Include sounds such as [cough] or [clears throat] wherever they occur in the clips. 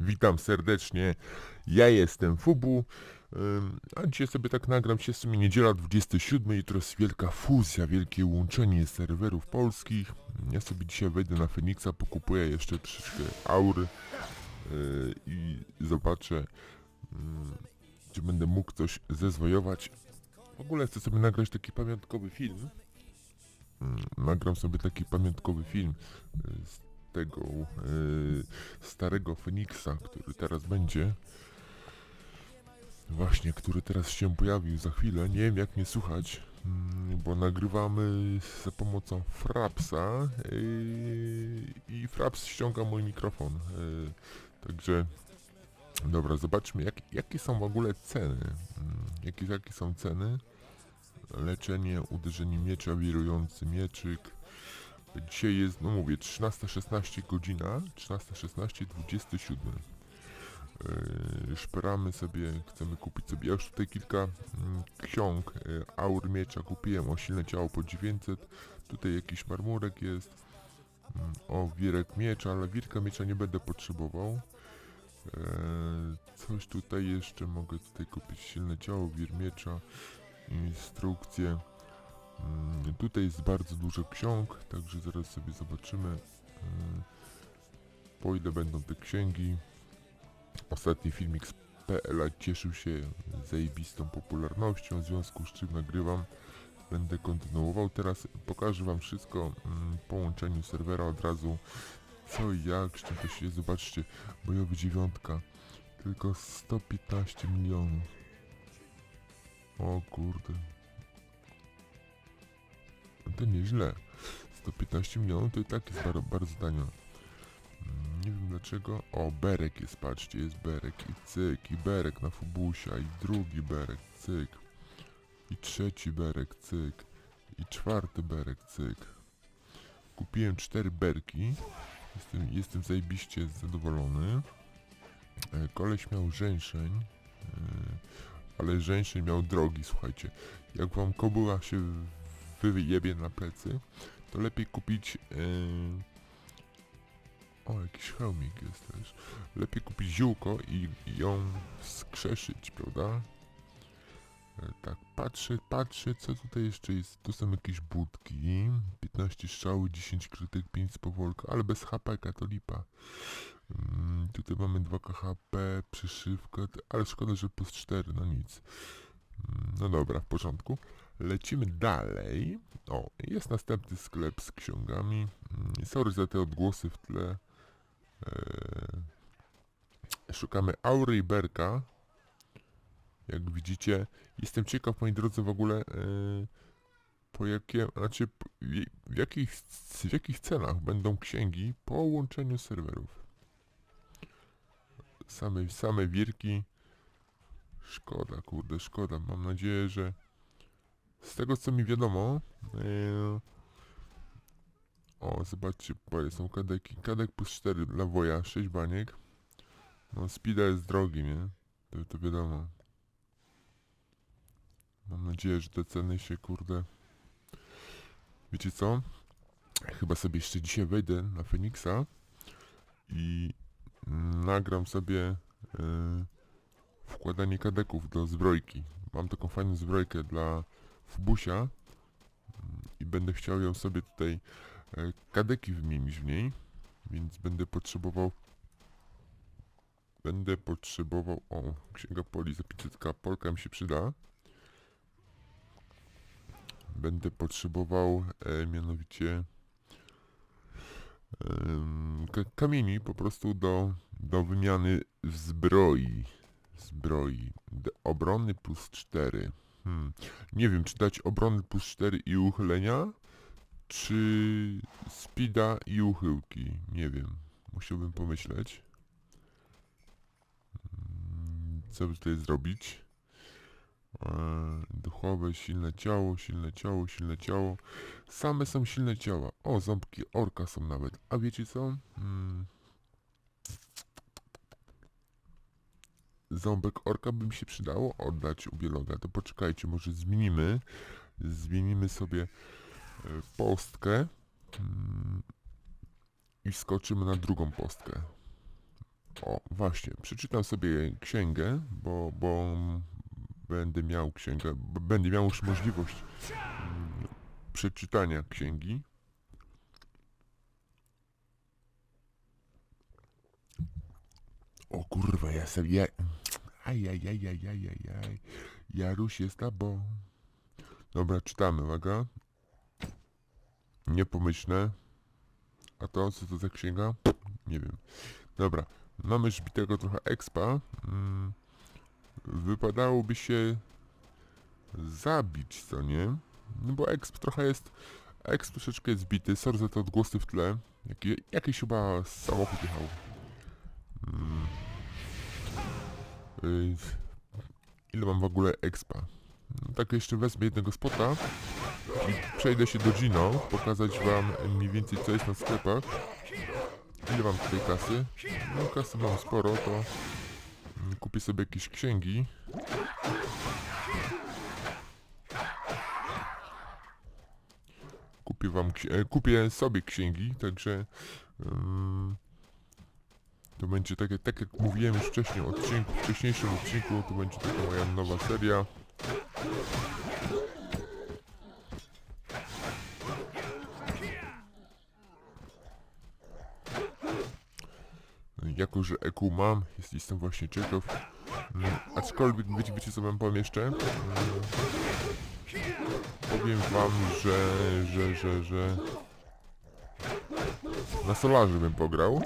Witam serdecznie. Ja jestem Fubu. A dzisiaj sobie tak nagram się w sumie niedziela 27, jutro jest wielka fuzja, wielkie łączenie serwerów polskich. Ja sobie dzisiaj wejdę na Feniksa, pokupuję jeszcze troszeczkę aury yy, i zobaczę, czy będę mógł coś zezwojować. W ogóle chcę sobie nagrać taki pamiątkowy film. Nagram sobie taki pamiątkowy film yy, z tego yy, starego Feniksa, który teraz będzie. Właśnie, który teraz się pojawił za chwilę. Nie wiem jak mnie słuchać, mm, bo nagrywamy za pomocą Frapsa yy, i Fraps ściąga mój mikrofon. Yy, także dobra, zobaczmy jak, jakie są w ogóle ceny. Mm, Jakie, jakie są ceny? Leczenie, uderzenie miecza, wirujący mieczyk. Dzisiaj jest, no mówię, 13.16 godzina, 13.16, 27. Yy, szperamy sobie, chcemy kupić sobie, ja już tutaj kilka mm, ksiąg yy, aur miecza kupiłem, o silne ciało po 900, tutaj jakiś marmurek jest, mm, o wirek miecza, ale wirka miecza nie będę potrzebował. Yy, coś tutaj jeszcze mogę tutaj kupić, silne ciało, wir miecza, instrukcje. Mm, Tutaj jest bardzo dużo ksiąg, także zaraz sobie zobaczymy mm, po ile będą te księgi. Ostatni filmik z PLA cieszył się zajebistą popularnością, w związku z czym nagrywam. Będę kontynuował. Teraz pokażę wam wszystko mm, po łączeniu serwera od razu. Co i jak, z czym to się zobaczcie. Bojowy dziewiątka. Tylko 115 milionów. O kurde. To nieźle. 115 milionów to i tak jest bardzo, bardzo tanio. Mm, Nie wiem dlaczego. O, Berek jest, patrzcie, jest Berek i cyk, i Berek na Fubusia, i drugi Berek, cyk. I trzeci Berek, cyk. I czwarty Berek, cyk. Kupiłem cztery Berki. Jestem, jestem zajebiście zadowolony. E, Koleś miał żeńszeń. e, Ale żeńszeń miał drogi, słuchajcie. Jak wam kobyła się wyjebie na plecy, to lepiej kupić... Yy... O, jakiś hełmik jest też. Lepiej kupić ziółko i, ją skrzeszyć, prawda? E, tak, patrzę, patrzę, co tutaj jeszcze jest. Tu są jakieś budki. 15 strzałów, 10 krytyk, 5 spowolka, ale bez HP, to lipa. Mm, tutaj mamy 2 KHP, przyszywkę, ale szkoda, że plus 4, no nic. Mm, no dobra, w porządku. Lecimy dalej. O, jest następny sklep z ksiągami. Mm, Sorry za te odgłosy w tle. Eee, szukamy Aury i Berka. Jak widzicie, jestem ciekaw, moi drodzy, w ogóle eee, po jakie, znaczy w, jakich, w jakich cenach będą księgi po łączeniu serwerów. Same, same wirki. Szkoda, kurde, szkoda. Mam nadzieję, że z tego co mi wiadomo, yy, o zobaczcie, panie są kadeki, kadek plus 4 dla woja, 6 baniek, no speeda jest drogi, nie, to, to wiadomo. Mam nadzieję, że te ceny się kurde, wiecie co, chyba sobie jeszcze dzisiaj wejdę na Feniksa i nagram sobie yy, wkładanie kadeków do zbrojki. Mam taką fajną zbrojkę dla Fubusia mm, i będę chciał ją sobie tutaj e, kadeki wymienić w niej, więc będę potrzebował będę potrzebował o, księga poli za 500k, polka mi się przyda. Będę potrzebował e, mianowicie ka- kamieni po prostu do, do wymiany w zbroi zbroi obrony plus 4 hmm. Nie wiem, czy dać obrony plus 4 i uchylenia, czy speeda i uchyłki. Nie wiem. Musiałbym pomyśleć. Mm, Co by tutaj zrobić? Eee, duchowe, silne ciało, silne ciało, silne ciało. Same są silne ciała. O, ząbki orka są nawet. A wiecie co? Hmm. Ząbek orka by mi się przydało oddać u bieloga, to poczekajcie, może zmienimy, zmienimy sobie e, postkę mm, i skoczymy na drugą postkę. O, właśnie, przeczytam sobie księgę, bo, bo będę miał księgę, będę miał już możliwość mm, przeczytania księgi. O kurwa, ja sobie... Ja... Ajajajajajajaj. Jaruś jest tobą. Dobra, czytamy, uwaga. Niepomyślne. A to, co to za księga? Nie wiem. Dobra, mamy zbitego trochę expa. Mm, wypadałoby się zabić, co nie? No bo exp trochę jest... Exp troszeczkę jest zbity. Sorry za te odgłosy w tle. Jaki, jakiś chyba samochód jechał. Mm. Y, ile mam w ogóle expa? No, tak jeszcze wezmę jednego spota i przejdę się do Gino, pokazać wam mniej więcej co jest na sklepach. Ile mam tutaj kasy? No kasy mam sporo, to mm, kupię sobie jakieś księgi. Kupię wam, e, kupię sobie księgi, także ym, to będzie takie, tak jak mówiłem już wcześniej odcinku, w wcześniejszym odcinku, to będzie taka moja nowa seria. Jako, że EQ mam, jest, jestem właśnie ciekaw. Mm, aczkolwiek wiecie, wiecie co wam powiem jeszcze? Mm, powiem wam, że, że, że, że na solarze bym pograł.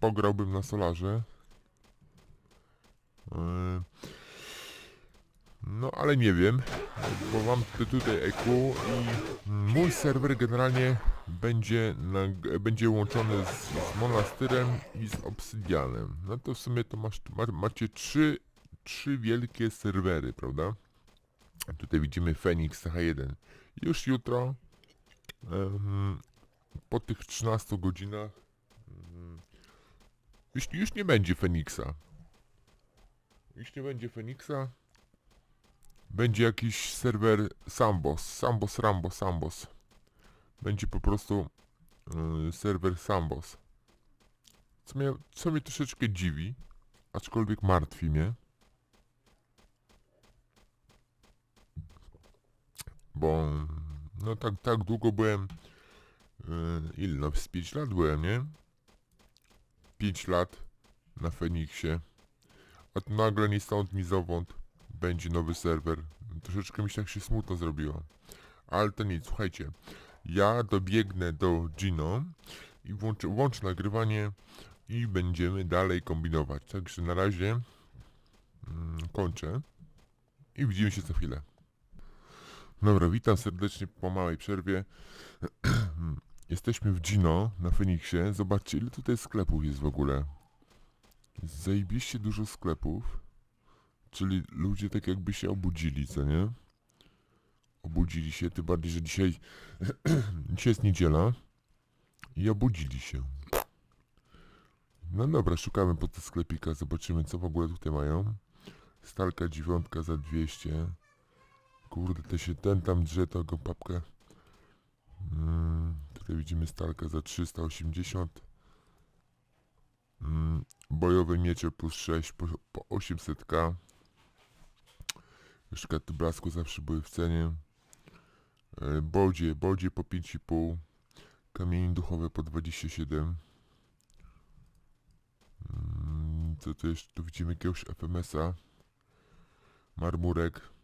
Pograłbym na solarze. Mm, No ale nie wiem, bo mam tu- tutaj EQ i mój serwer generalnie będzie, na, będzie łączony z, z Monastyrem i z Obsydianem. No to w sumie to masz, ma, macie trzy, trzy wielkie serwery, prawda? Tutaj widzimy Phoenix H1. Już jutro, em, po tych 13 godzinach, em, już, już nie będzie Feniksa. Już nie będzie Feniksa. Będzie jakiś serwer Sambos, Sambos, Rambo, Sambos. Będzie po prostu y, serwer Sambos. Co mnie, co mnie troszeczkę dziwi, aczkolwiek martwi mnie. Bo no tak, tak długo byłem, y, ile, no z 5 lat byłem, nie? 5 lat na Feniksie. A tu nagle ni stąd, ni zowąd będzie nowy serwer. Troszeczkę mi się tak się smutno zrobiło. Ale to nic, słuchajcie. Ja dobiegnę do Gino i włączę, włączę nagrywanie i będziemy dalej kombinować. Także na razie mm, kończę i widzimy się za chwilę. Dobra, witam serdecznie po małej przerwie. [clears throat] Jesteśmy w Gino na Feniksie. Zobaczcie ile tutaj sklepów jest w ogóle. Jest zajebiście dużo sklepów. Czyli ludzie tak jakby się obudzili, co nie? Obudzili się, tym bardziej, że dzisiaj, [clears throat] dzisiaj jest niedziela i obudzili się. No dobra, szukamy po te sklepika, zobaczymy co w ogóle tutaj mają. Stalka dziewiątka za 200. Kurde, to się ten tam drze, to go papkę. Mm, tutaj widzimy stalka za 380. Mm, bojowe miecze plus 6 po, po 800k. Szkaty blasku zawsze były w cenie. E, Bodzie, bodzie po 5,5. Kamienie duchowe po 27. Mm, Co tu jeszcze? Tu widzimy jakiegoś FMS-a. Marmurek.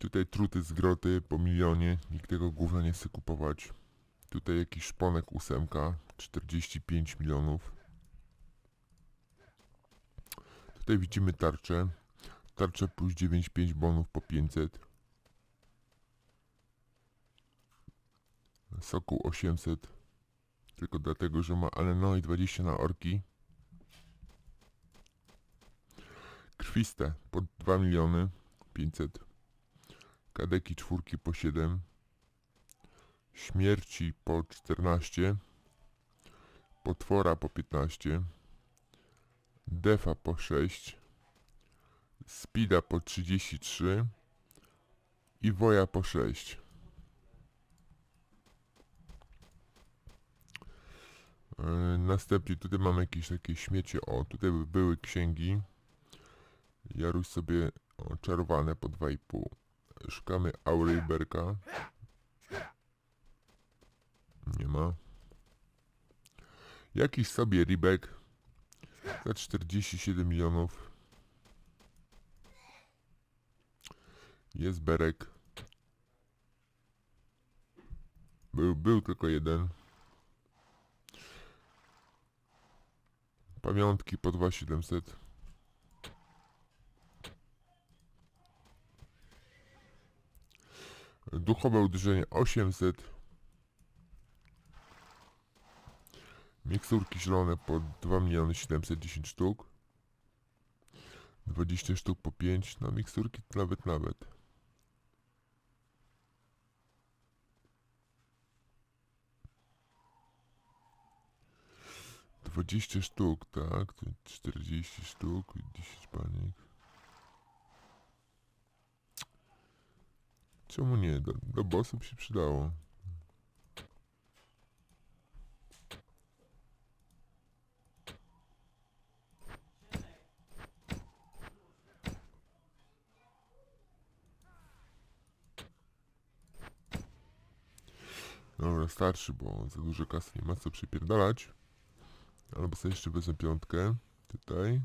Tutaj truty z groty po milionie. Nikt tego gówna nie chce kupować. Tutaj jakiś szponek ósemka. 45 milionów. Tutaj widzimy tarczę. Tarcza plus 9,5 bonów po 500. Sokół 800. Tylko dlatego, że ma ale no i 20 na orki. Krwiste po 2 miliony 500, kadeki czwórki po 7, śmierci po 14, potwora po 15, defa po 6, spida po 33 i woja po 6. Yy, następnie tutaj mamy jakieś takie śmiecie. O, tutaj były księgi. Ja Jaruś sobie o, czarowane po 2,5. Szukamy Aury. Nie ma. Jakiś sobie Ribek za 47 milionów. Jest Berek. Był, był tylko jeden. Pamiątki po 2700. Duchowe uderzenie 800. Miksurki zielone po 2 miliony 710 sztuk. 20 sztuk po 5. No miksurki nawet nawet. Dwadzieścia sztuk, tak? to 40 sztuk, 10 baniek. Czemu nie? Do, do bossów się przydało. Dobra, starszy, bo za dużo kasy nie ma co przypierdalać. Albo sobie jeszcze wezmę piątkę. Tutaj.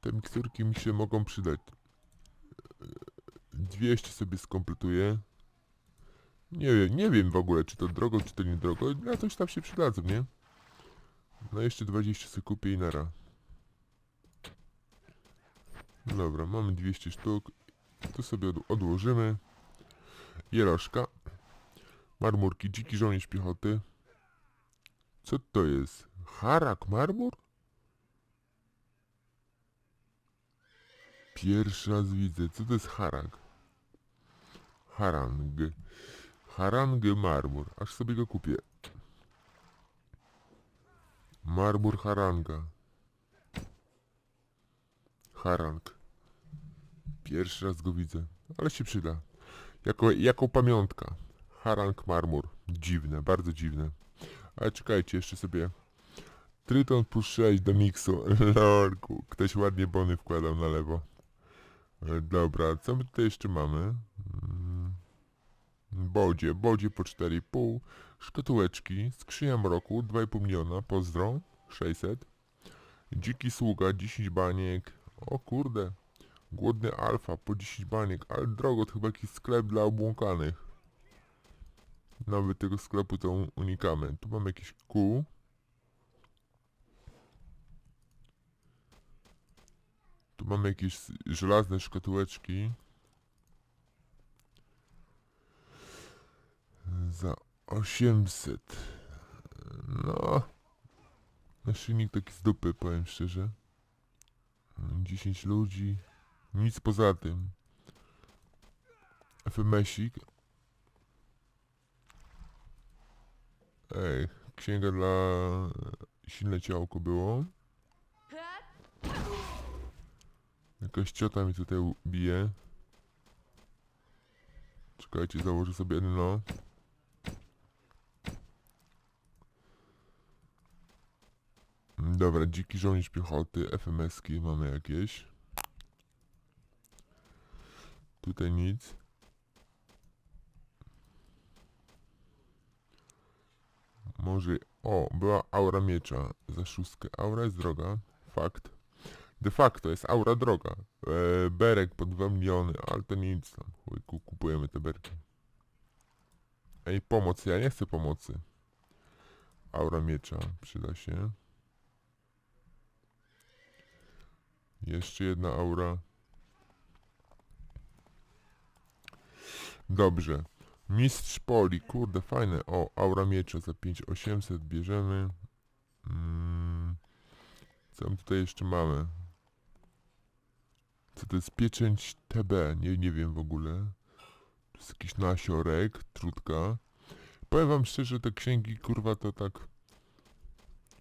Te miksturki mi się mogą przydać. 200 sobie skompletuję. Nie wiem, nie wiem w ogóle, czy to drogo, czy to nie drogo. Na coś tam się przydadzą, nie? No jeszcze 20 sobie kupię i nara. Dobra, mamy 200 sztuk. Tu sobie od, odłożymy. Jeloszka. Marmurki, dziki żołnierz piechoty. Co to jest? Harak marmur? Pierwszy raz widzę. Co to jest harak? Harang. Harang marmur. Aż sobie go kupię. Marmur haranga. Harang. Pierwszy raz go widzę. Ale się przyda. Jako, jako pamiątka. Harang marmur. Dziwne, bardzo dziwne. Ale czekajcie, jeszcze sobie... Tryton plus 6 do miksu. Lorku. Ktoś ładnie bony wkładał na lewo. Dobra, co my tutaj jeszcze mamy? Bodzie, bodzie po 4,5. Szkatułeczki. Skrzynia mroku 2,5 miliona. Pozdro. 600. Dziki sługa 10 baniek. O kurde. Głodny alfa po 10 baniek. Ale drogo, to chyba jakiś sklep dla obłąkanych. Nawet tego sklepu to un- unikamy. Tu mamy jakieś kół. Tu mamy jakieś żelazne szkatułeczki. Za 800. No. Naszyjnik taki z dupy, powiem szczerze. 10 ludzi. Nic poza tym. FMS-ik. Ej, księga dla silne ciałko było. Jakaś ciota mi tutaj bije. Czekajcie, założę sobie no. Dobra, dziki żołnierz piechoty, FMS-ki mamy jakieś. Tutaj nic. Może... O, była aura miecza za szóstkę. Aura jest droga. Fakt. De facto jest aura droga. E, berek po 2 miliony, ale to nic tam. Chuj, ku- kupujemy te berki. Ej, pomoc, ja nie chcę pomocy. Aura miecza przyda się. Jeszcze jedna aura. Dobrze. Mistrz poli, kurde, fajne. O, aura miecza za 5800 bierzemy. Mm, co my tutaj jeszcze mamy? Co to jest pieczęć TB? Nie, nie wiem w ogóle. To jest jakiś nasiorek, trutka. Powiem wam szczerze, te księgi, kurwa, to tak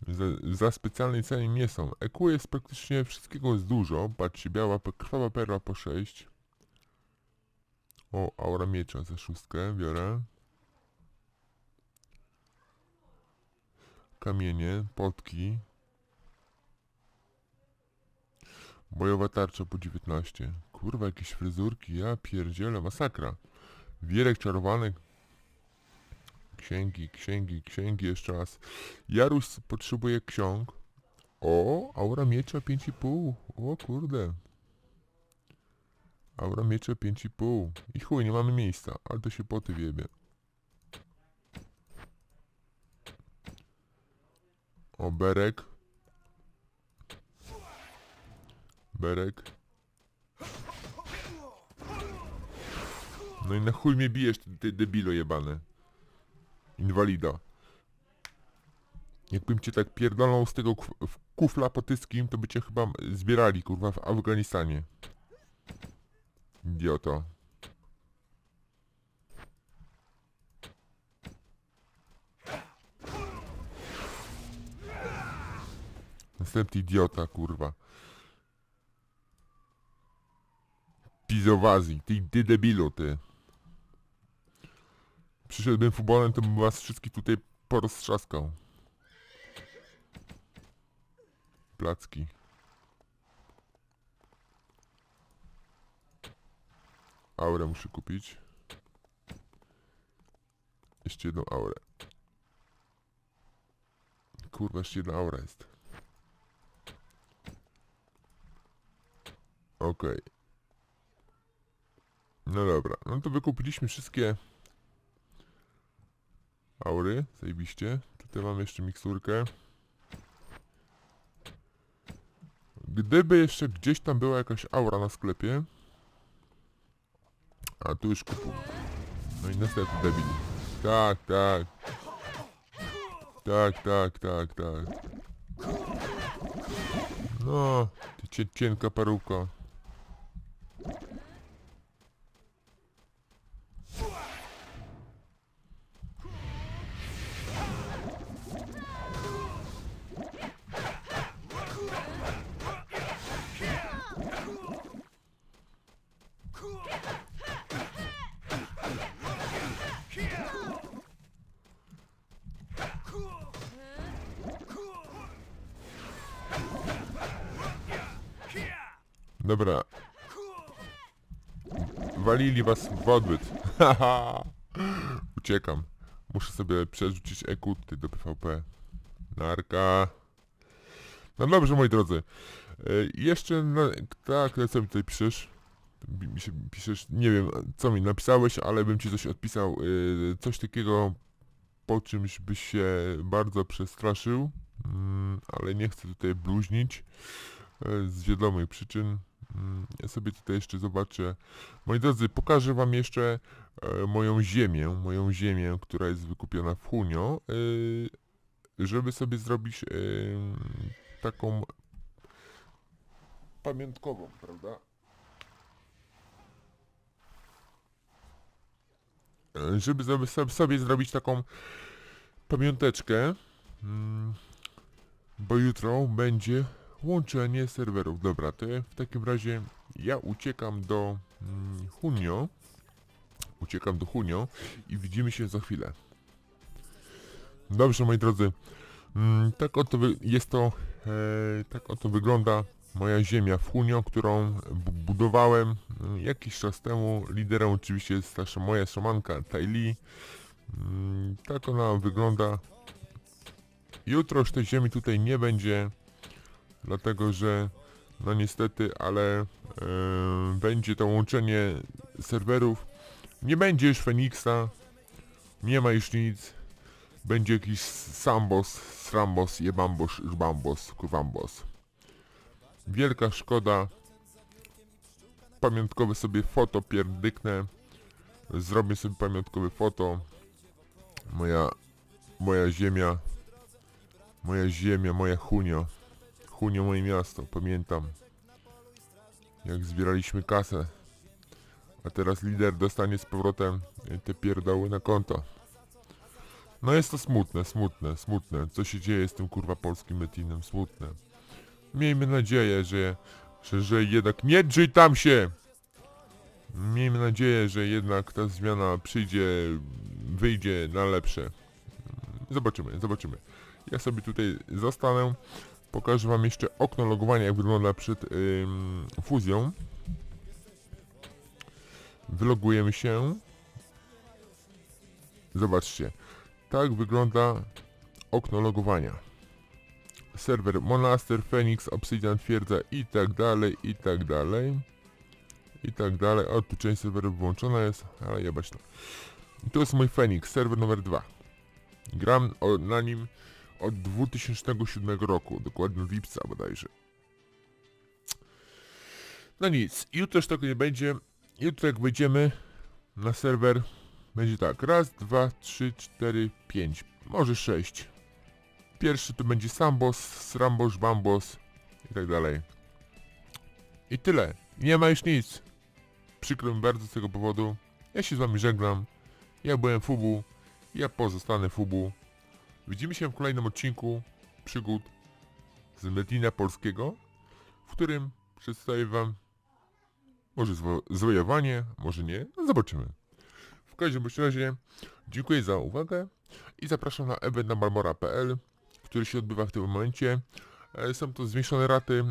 za, za specjalnej ceny nie są. EQ jest praktycznie, wszystkiego jest dużo. Patrzcie, biała, krwawa perła po 6. O, aura miecza za szóstkę biorę. kamienie, potki. Bojowa tarcza po 19. Kurwa, jakieś fryzurki, ja pierdzielę, masakra. Wierek czarowany. Księgi, księgi, księgi, jeszcze raz. Jaruś potrzebuje ksiąg. O, aura miecza 5,5. O kurde. Aura miecza 5,5. I chuj, nie mamy miejsca, ale to się poty wiebie. O, Berek. Berek. No i na chuj mnie bijesz, ty, ty debilo jebane. Inwalida. Jakbym cię tak pierdolnął z tego kufla potyskim, to by cię chyba zbierali, kurwa, w Afganistanie. Idioto. Następny idiota, kurwa. Pizowazji, ty, ty debilu, ty. Przyszedłbym futbolem, to bym was wszystkich tutaj poroztrzaskał. Placki. Aurę muszę kupić. Jeszcze jedną aurę. Kurwa, jeszcze jedna aura jest. Okej. No dobra, no to wykupiliśmy wszystkie aury, zajebiście. Tutaj mamy jeszcze miksturkę. Gdyby jeszcze gdzieś tam była jakaś aura na sklepie. A tu już kupu. No i następny debil. Tak, tak. Tak, tak, tak, tak. No, ty cie, cienka parówka. Dobra. Walili was w odbyt. Uciekam. Muszę sobie przerzucić ekuty do PvP. Narka. No dobrze, moi drodzy. E, jeszcze, na, tak, co mi tutaj piszesz? Piszesz, nie wiem, co mi napisałeś, ale bym ci coś odpisał. E, coś takiego, po czymś byś się bardzo przestraszył. Mm, ale nie chcę tutaj bluźnić. E, z wiadomych przyczyn. Mm, Ja sobie tutaj jeszcze zobaczę. Moi drodzy, pokażę wam jeszcze e, moją ziemię, moją ziemię, która jest wykupiona w Hunio, e, żeby sobie zrobić e, taką pamiątkową, prawda? Żeby sobie zrobić taką pamiąteczkę, mm, bo jutro będzie Łączenie serwerów. Dobra, to w takim razie ja uciekam do mm, Hunio. Uciekam do Hunio i widzimy się za chwilę. Dobrze, moi drodzy. Mm, tak oto jest to, e, tak oto wygląda moja ziemia w Hunio, którą bu- budowałem mm, jakiś czas temu. Liderem oczywiście jest ta moja szamanka Tylee. Mm, tak ona wygląda. Jutro już tej ziemi tutaj nie będzie dlatego że no niestety, ale e, będzie to łączenie serwerów. Nie będzie już Feniksa, nie ma już nic. Będzie jakiś Sambos, Srambos, Jebambos, Żbambos, Kurwambos. Wielka szkoda. Pamiątkowe sobie foto pierdyknę. Zrobię sobie pamiątkowe foto. Moja, moja ziemia, moja ziemia, moja hunio. Hunio moje miasto, pamiętam. Jak zbieraliśmy kasę. A teraz lider dostanie z powrotem e, te pierdoły na konto. No jest to smutne, smutne, smutne. Co się dzieje z tym kurwa polskim metinem? Smutne. Miejmy nadzieję, że, że, że jednak nie drzyj tam się! Miejmy nadzieję, że jednak ta zmiana przyjdzie, wyjdzie na lepsze. Zobaczymy, zobaczymy. Ja sobie tutaj zostanę. Pokażę wam jeszcze okno logowania, jak wygląda przed ym, fuzją. Wylogujemy się. Zobaczcie. Tak wygląda okno logowania. Serwer Monaster, Phoenix, Obsidian, Twierdza i tak dalej, i tak dalej. I tak dalej. O, tu część serwerów włączona jest, ale jebać to. I to jest mój Phoenix, serwer numer 2. Gram o, na nim od 2007 roku, dokładnie lipca bodajże. No nic, jutro już tego nie będzie. Jutro jak wejdziemy na serwer, będzie tak, raz, dwa, trzy, cztery, pięć, może sześć. Pierwszy to będzie Sambos, Srambos, Bambos i tak dalej. I tyle. Nie ma już nic. Przykro mi bardzo z tego powodu. Ja się z wami żegnam. Ja byłem Fubu. Ja pozostanę Fubu. Widzimy się w kolejnym odcinku przygód z Medina Polskiego, w którym przedstawię wam może zwo- zwojowanie, może nie, no zobaczymy. W każdym razie dziękuję za uwagę i zapraszam na event na marmora.pl, który się odbywa w tym momencie. E, Są to zwiększone raty e,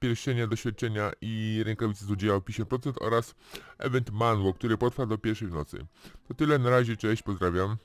pierścienia, doświadczenia i rękawicy złodzieja o 50% oraz event Manwo, który potrwa do pierwszej w nocy. To tyle, na razie, cześć, pozdrawiam.